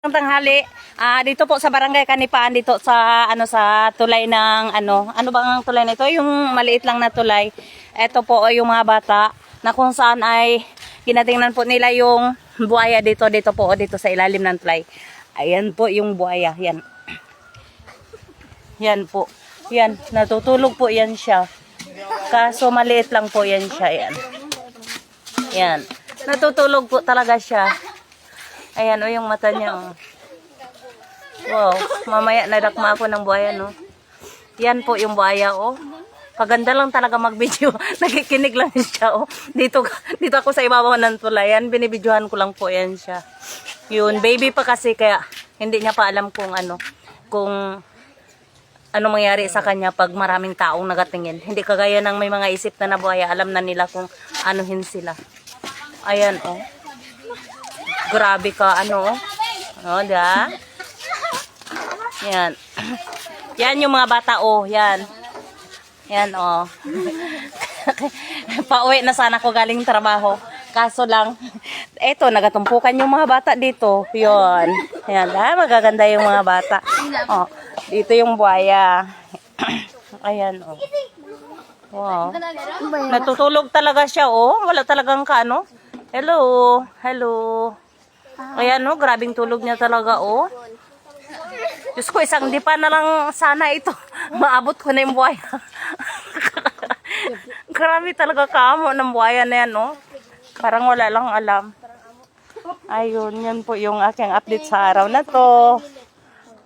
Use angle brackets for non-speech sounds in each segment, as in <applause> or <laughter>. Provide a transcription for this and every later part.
Ang tanghali, ah dito po sa Barangay Kanipaan dito sa ano sa tulay ng ano, ano bang ang tulay nito? Yung maliit lang na tulay. Ito po ay yung mga bata na kung saan ay ginatingnan po nila yung buhaya dito dito po dito sa ilalim ng tulay. Ayan po yung buhaya, yan. Yan po. Yan, natutulog po yan siya. Kaso maliit lang po yan siya, yan. Yan. Natutulog po talaga siya. Ayan, o yung mata niya, oh. Wow, mamaya nadakma ako ng buhaya, no? Yan po yung buhaya, oh. Kaganda lang talaga mag-video. <laughs> Nakikinig lang siya, oh. Dito, dito ako sa ibabaw ng tulayan. Binibidyohan ko lang po yan siya. Yun, baby pa kasi, kaya hindi niya pa alam kung ano, kung ano mangyari sa kanya pag maraming taong nagatingin. Hindi kagaya ng may mga isip na nabuhaya, alam na nila kung anuhin sila. Ayan, oh. Grabe ka, ano, oh. Oh, da? Yan. <clears throat> Yan yung mga bata, oh. Yan. Yan, oh. <laughs> Pauwi na sana ko galing trabaho. Kaso lang, <laughs> eto, nagatumpukan yung mga bata dito. Yun. Yan, ah, magaganda yung mga bata. Oh, dito yung buhaya. <clears throat> Ayan, oh. Wow. Natutulog talaga siya, oh. Wala talagang ka, ano. Hello. Hello. Ayan, oh. Grabing tulog niya talaga, oh. Diyos ko, isang dipa na lang sana ito. <laughs> Maabot ko na yung buhaya. <laughs> Grabe talaga kamo ng buhaya na yan, no? Parang wala lang alam. Ayun, yan po yung aking update sa araw na to.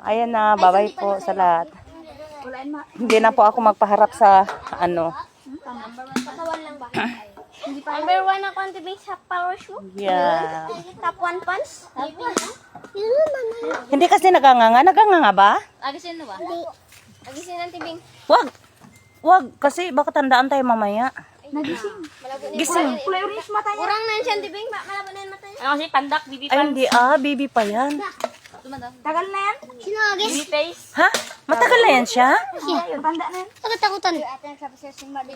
Ayan na, babay po sa lahat. Hindi na po ako magpaharap sa ano. <clears throat> Number one ako ang tibing sa power shoe. Yeah. Top one pants. Hindi kasi naganganga. Naganganga ba? Agisin na ba? Hindi. Agisin ang tibing. Wag. Wag. Kasi baka tandaan tayo mamaya. Nagising. Gising. Kulay orange mata niya. Urang na yan siya tibing. Ma- Malabo na yung mata niya. Ano kasi pandak, bibi Ay, hindi ah. Baby pa yan. Tagal na yan. Sino agis? bibi face. Ha? Matagal na yan siya? Banda na yan. Takot-takutan.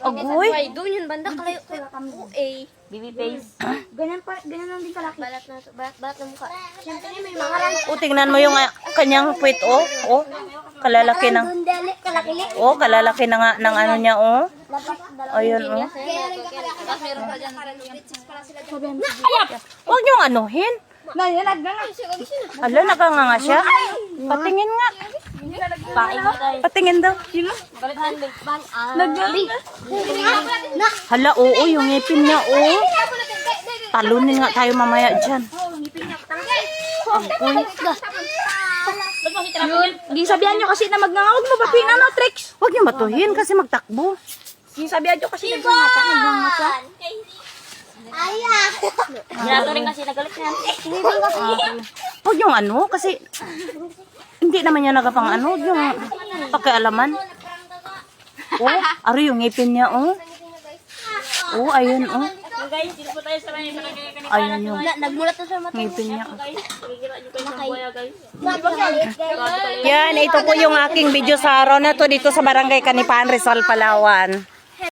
Agoy. Ay, doon yun. Banda kalayo. Eh. Bibi face. <clears throat> Ganyan pa, ganyan lang din kalaki. Balat na, balat, balat na mukha. Siyempre may mga ran. O, tingnan mo yung ah, kanyang puwit, oh. Oh, kalalaki ng... Kalakili. Oh, kalalaki na nga ng ano niya, oh. Ayun, oh. Tapos meron pa dyan. Huwag niyong anuhin. Ala, naganganga siya. Patingin nga. Patingin daw. Hala, oo, yung ngipin niya, oh. Talunin nga tayo mamaya dyan. Yun, gisabihan nyo kasi na magnangawag mo ba pina no, tricks? Huwag niyo matuhin kasi magtakbo. Gisabihan nyo kasi nagnangata, nagnangata. Ginato rin kasi nagalit na yan. Huwag yung ano, kasi hindi naman niya nagapang ano, yung pakialaman. Oh, ari yung ngipin niya, oh. Oh, ayun, oh. Guys, dito po tayo sa barangay kanina. Ayun yung Nagmulat na sa mata. ngipin niya. Yan, ito po yung aking video sa araw na to dito sa Barangay Kanipaan, Rizal, Palawan.